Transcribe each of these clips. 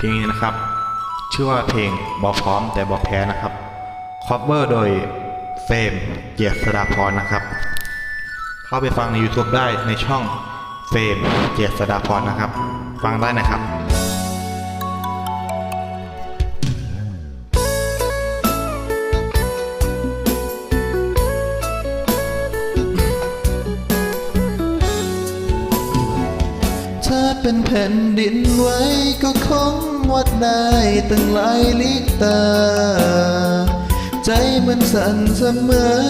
เพลงนี้นะครับ ชื่อว่าเพลงบอพร้อมแต่บอแพ้นะครับคอปเวอร์โดยเฟมเกียรติสดาพรนะครับ เข้าไปฟังใน YouTube ได้ในช่องเฟมเกียรติสดาพรนะครับ ฟังได้นะครับ เป็นแผ่นดินไว้ก็คงวัดได้ตั้งหลายลิกตา ใจมันสั่นเสมอ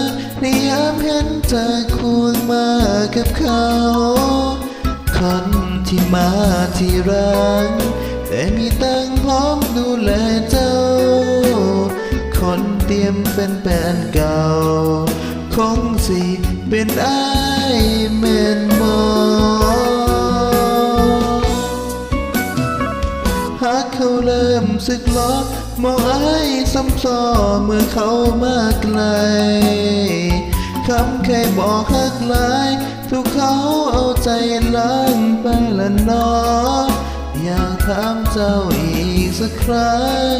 ในยามเห็นเธอคูณมากับเขา คนที่มาที่รักแต่มีตั้งพร้อมดูแลเจ้า คนเตรียมเป็นแฟนเก่า คงสิเป็นไอ้ายแม่ สึกล้อมองไอ้ซ้ำซ้อเมื่อเขามาไกลคำเคยบอกฮักหลาย ทุกเขาเอาใจล้างไปละนออยากถามเจ้าอีกสักครั้ง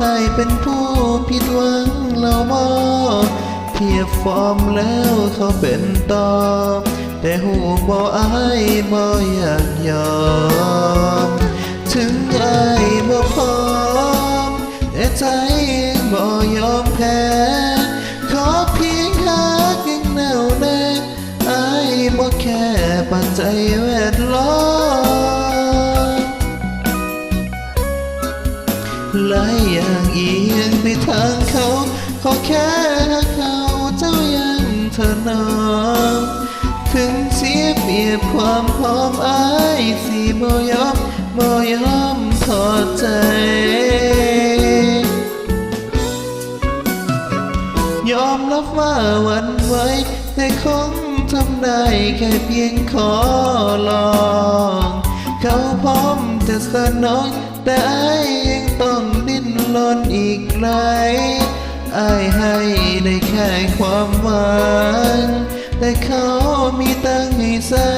ให้เป็นผู้ผิดหวังเราบ่เทียบฟอร์มแล้วเขาเป็นตอแต่หูบ่อายบ่อยากยอม แวดล้อมหลายอย่างเอียงไปทางเขาขอแค่รักเขาเจ้ายังเธอนอมถึงเสียเปรียบความพร้อมอายสิบ่ยอมบ่ยอมถอดใจยอมรับว่าวันไวแต่คงทำ ได้แค่เพียงขอลอง เขาพร้อมจะสนองแต่ไอ้ายยังต้องดิ้นรนอีกไกลไอ้ายให้ได้แค่ความหวังแต่เขามีตั้งให้ใส่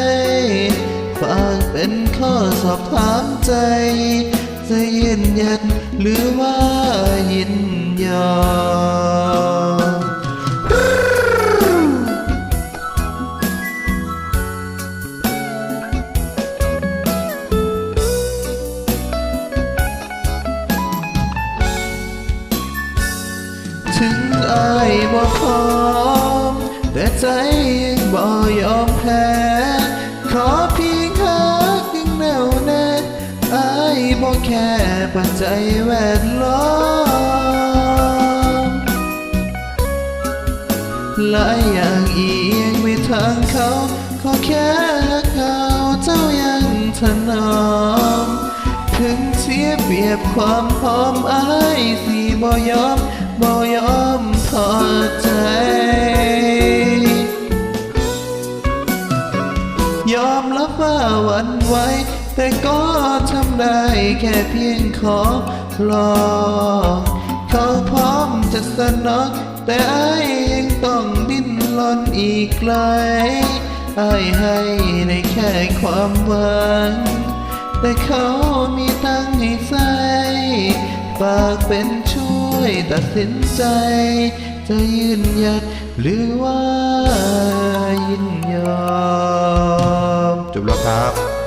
ฝากเป็นข้อสอบถามใจ จะยืนยันหรือว่ายินยอม บ่แค่ปัจจัยแวดล้อมหลายอย่างเอียงไปทางเขาขอแค่เขาเจ้ายังถนอมถึงเสียเปรียบความพร้อมอายสิบ่ยอมบ่ยอมถอดใจ ยอมรับว่าวันไหว แต่ก็ทำได้แค่เพียงขอลองเขาพร้อมจะสนองแต่ไอ้ยังต้องดิ้นรนอีกไกลไอ้ให้ได้แค่ความหวัง แต่เขามีตั้งให้ใส่ฝากเป็นช่วยตัดสินใจ จะยืนหยัดหรือว่ายินยอม จบแล้วครับ